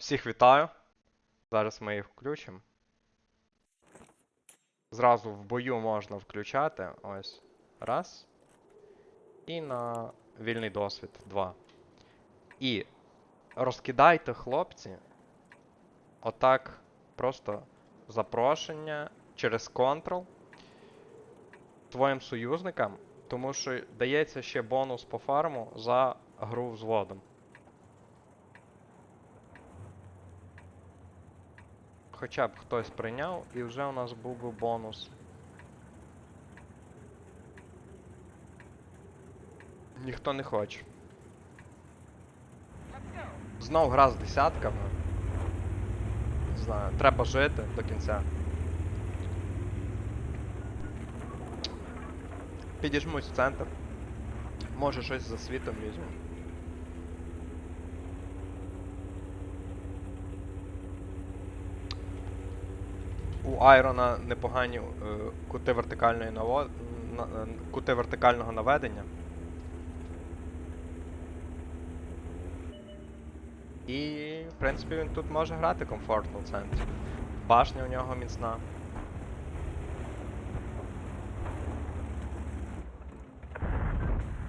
Всіх вітаю. Зараз ми їх включимо. Зразу в бою можна включати. Ось. Раз. І на вільний досвід. Два. І розкидайте, хлопці. Отак. Просто запрошення через Ctrl твоїм союзникам, тому що дається ще бонус по фарму за гру взводом. Хоча б хтось прийняв, і вже у нас був би бонус. Ніхто не хоче. Знов гра з десятками. Не знаю, треба жити до кінця. Підіжмусь в центр. Може щось за світом візьму. У Айрона непогані е, кути вертикальної наво... е, кути вертикального наведення. І, в принципі, він тут може грати комфортно в центрі. Башня у нього міцна.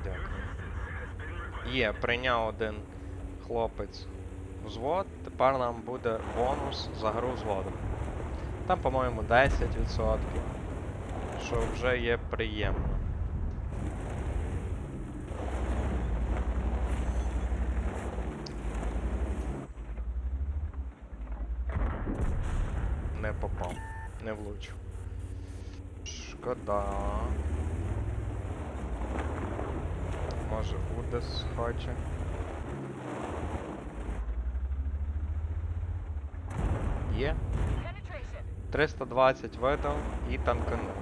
Дякую. Є, прийняв один хлопець взвод, тепер нам буде бонус за гру взводом. Там, по-моєму, 10%, що вже є приємно. Не попав, не влучив. Шкода. Може Удес хоче. Є. 320 видав і танканув.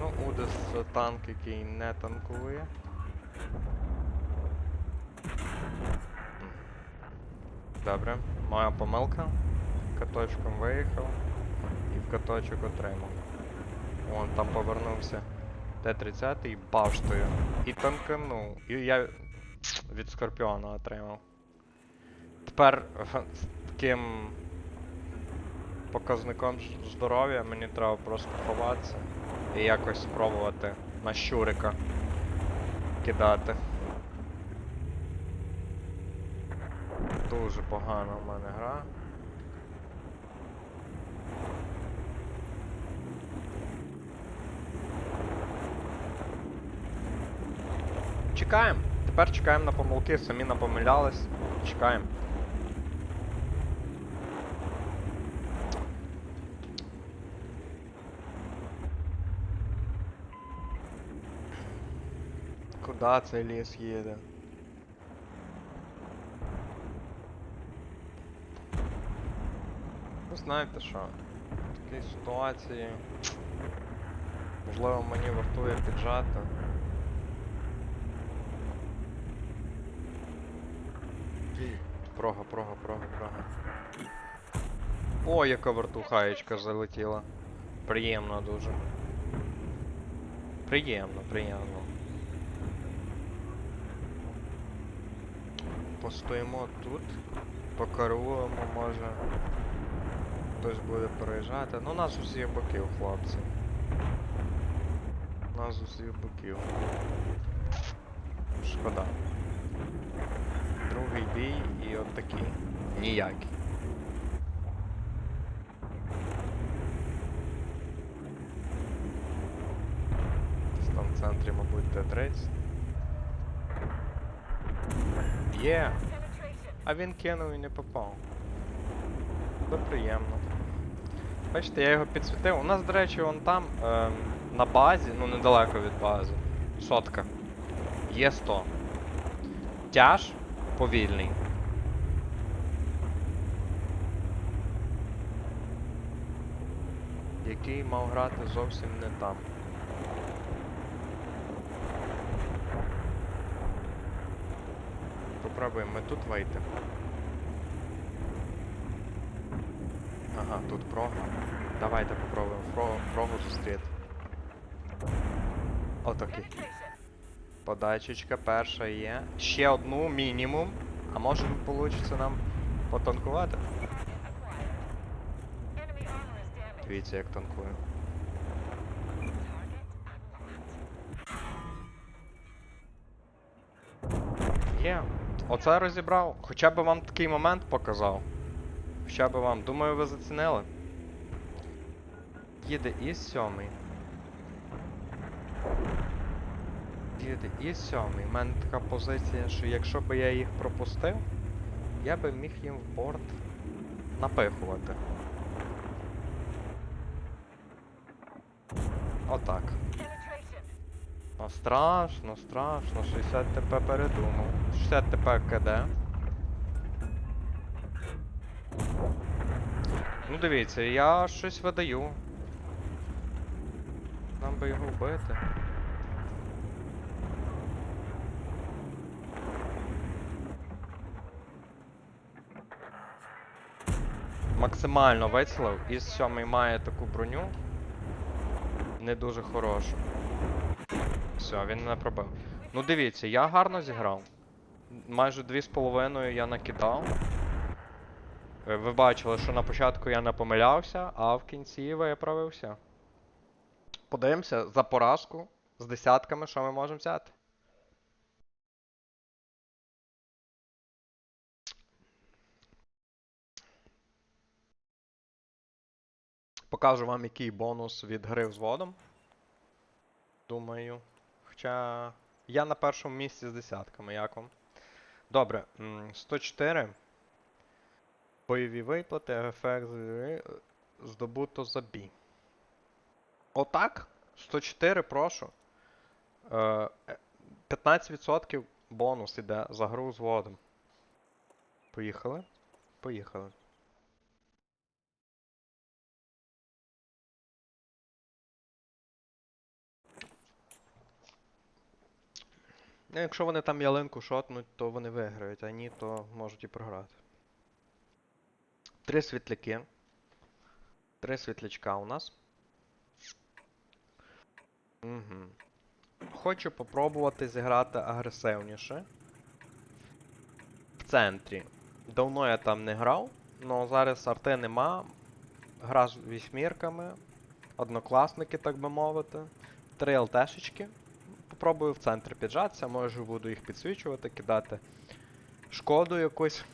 Ну, Удес танк, який не танкує. Добре, моя помилка. Каточком виїхав і в каточок отримав. Вон там повернувся Т-30 і баштою. І танканув. І я від Скорпіона отримав. Тепер з таким показником здоров'я мені треба просто ховатися і якось спробувати на щурика кидати. Дуже погано в мене гра. Чекаємо. Тепер чекаємо на помилки, самі напомилялись. Чекаємо. Куда цей ліс їде? Ви знаєте що? В такій ситуації можливо мені вартує піджати. Прога, прога, прога, прога. О, яка вертухаєчка залетіла. Приємно дуже. Приємно, приємно. Постоїмо тут, покаруємо, може. Хтось буде проїжджати. Ну нас з усіх боків, хлопці. Нас з усіх боків. Шкода. Другий бій і от такий. Ніякий. Десь там в центрі, мабуть, Т-30. Є! А він кинув і не попав. Це приємно. Бачите, я його підсвітив. У нас, до речі, вон там, ем, на базі, ну недалеко від бази. Сотка. Є 100. Тяж повільний. Який мав грати зовсім не там. Попробуємо ми тут вийти. Ага, тут прога. Давайте попробуємо фро- прогу зустріти. Отакий. Подачечка перша є. Ще одну мінімум. А може вийде нам Потанкувати? Дивіться, як танкую. Є. Оце розібрав. Хоча б вам такий момент показав. Хоча б вам. Думаю, ви зацінили. Їде із сьомий. Їде із сьомий. У мене така позиція, що якщо б я їх пропустив, я би міг їм в борт напихувати. Отак. Ну страшно, страшно, 60 ТП передумав. 60 ТП КД. Ну дивіться, я щось видаю. Нам би його вбити. Максимально вицілив. Із сьомий має таку броню. Не дуже хорошу. Все, він мене пробив. Ну дивіться, я гарно зіграв. Майже 2,5 я накидав. Ви бачили, що на початку я не помилявся, а в кінці виправився. Подивимося за поразку з десятками, що ми можемо взяти. Покажу вам, який бонус від гри взводом. Думаю. Хоча я на першому місці з десятками, як вам? Добре, 104. Бойові виплати, ефект здобуто за бій. Отак. 104, прошу. Е, е, 15% бонус іде за гру з водом. Поїхали? Поїхали. Якщо вони там ялинку шотнуть, то вони виграють, а ні, то можуть і програти. Три світляки. Три світлячка у нас. Угу. Хочу попробувати зіграти агресивніше. В центрі. Давно я там не грав, але зараз арти нема. Гра з вісьмірками. Однокласники, так би мовити. Три ЛТшечки. Попробую в центр піджатися, може буду їх підсвічувати, кидати шкоду якусь.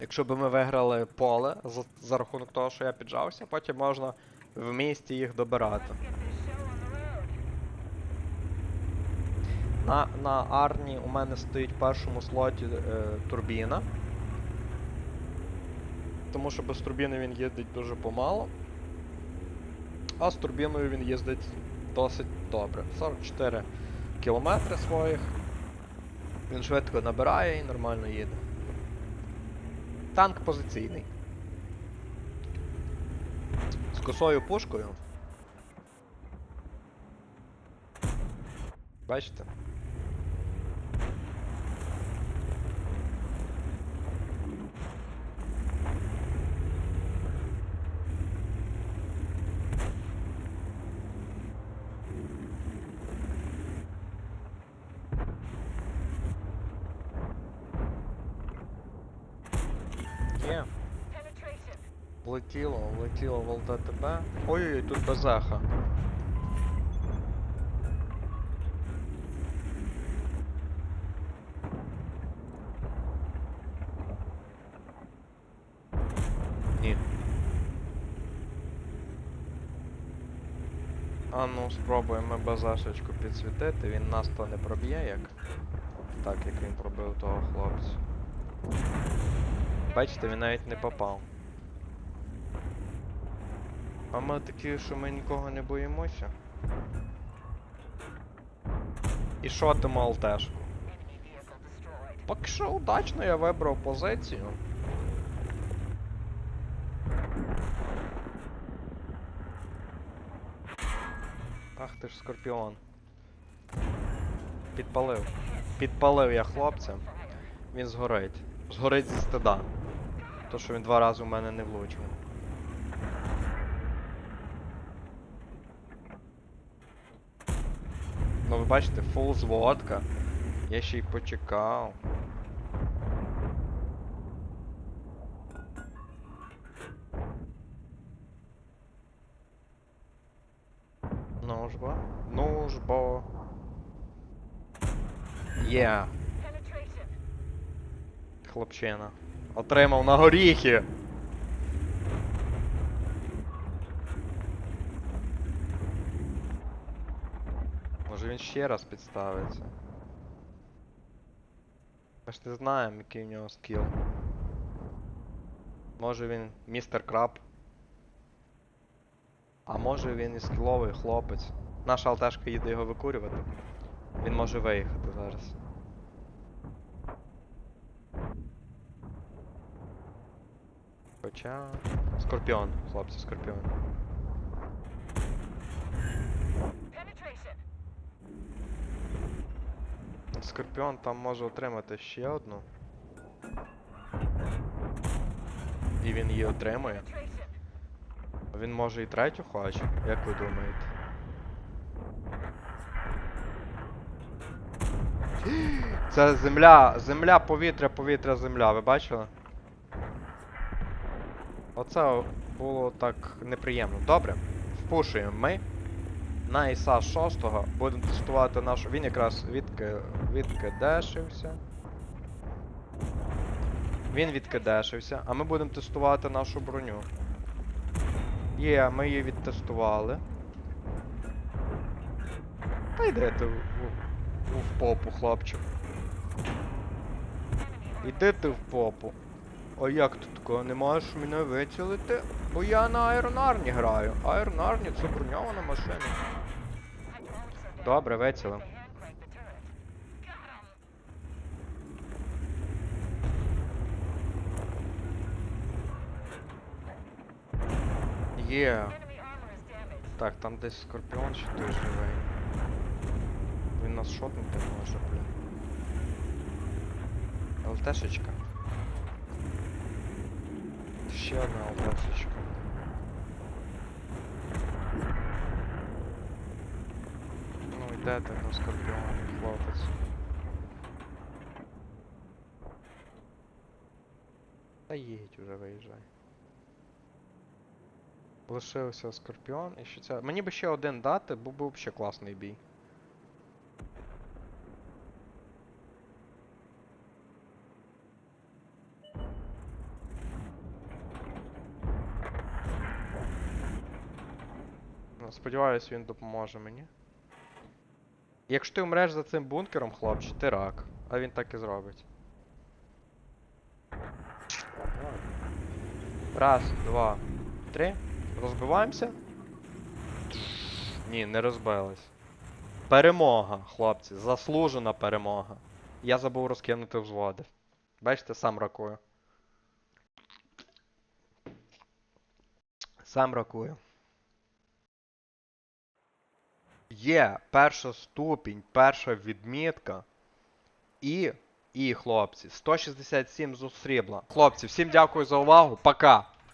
Якщо б ми виграли поле за, за рахунок того, що я піджався, потім можна в місті їх добирати. На, на Арні у мене стоїть в першому слоті е, турбіна. Тому що без турбіни він їздить дуже помало. А з турбіною він їздить досить добре. 44 кілометри своїх. Він швидко набирає і нормально їде. Танк позиційний. З косою пушкою. Бачите? Є. Влетіло, влетіло в ЛТТБ. Ой-ой-ой, тут безеха. Ні. А ну, спробуємо базашечку підсвітити, він нас то не проб'є як. Так, як він пробив того хлопця. Бачите, він навіть не попав. А ми такі, що ми нікого не боїмося. І шотимо алтешку. Поки що удачно я вибрав позицію. Ах ти ж скорпіон. Підпалив. Підпалив я хлопця. Він згорить. Згорить зі стида. То, що він два рази у мене не влучив. Ну ви бачите, фул зводка. Я ще й почекав. Ну ж бо. Ну ж бо. Є. Хлопчина. Отримав на горіхи! Він ще раз підставиться. Ми ж не знаємо, який в нього скіл. Може він містер Краб. А може він і скіловий хлопець. Наша алтешка їде його викурювати. Він може виїхати зараз. Хоча. Скорпіон, хлопці, скорпіон. Скорпіон там може отримати ще одну. І він її отримує. Він може і третю хоче, як ви думаєте? Це земля, земля, повітря, повітря, земля, ви бачили? Оце було так неприємно. Добре, впушуємо ми. На ІСа 6 будемо тестувати нашу. Він якраз відки... відкидешився. Він відкидешився, а ми будемо тестувати нашу броню. Є, ми її відтестували. Та йди ти в, в, в попу, хлопчик. Іди ти в попу. А як тут такого? Не можеш мене вицілити? Бо я на Айронарні граю. Айронарні це броньована машина. Добре, вицілив. Є. Так, там десь скорпіон чи той живий. Він нас шотнути може, блін. ЛТшечка. Ще одна ЛТшечка. Йде ти на скорпіоні, хлопець. Та їдь уже виїжджай. Лишився скорпіон і ще ця. Мені би ще один дати, був би взагалі класний бій. Ну, Сподіваюсь, він допоможе мені. Якщо ти вмреш за цим бункером, хлопче, ти рак. А він так і зробить. Раз, два, три. Розбиваємося? Ні, не розбились. Перемога, хлопці, заслужена перемога. Я забув розкинути взводи. Бачите, сам ракую. Сам ракую. Є перша ступінь, перша відмітка. І, і, хлопці, 167 з срібла. Хлопці, всім дякую за увагу. Пока!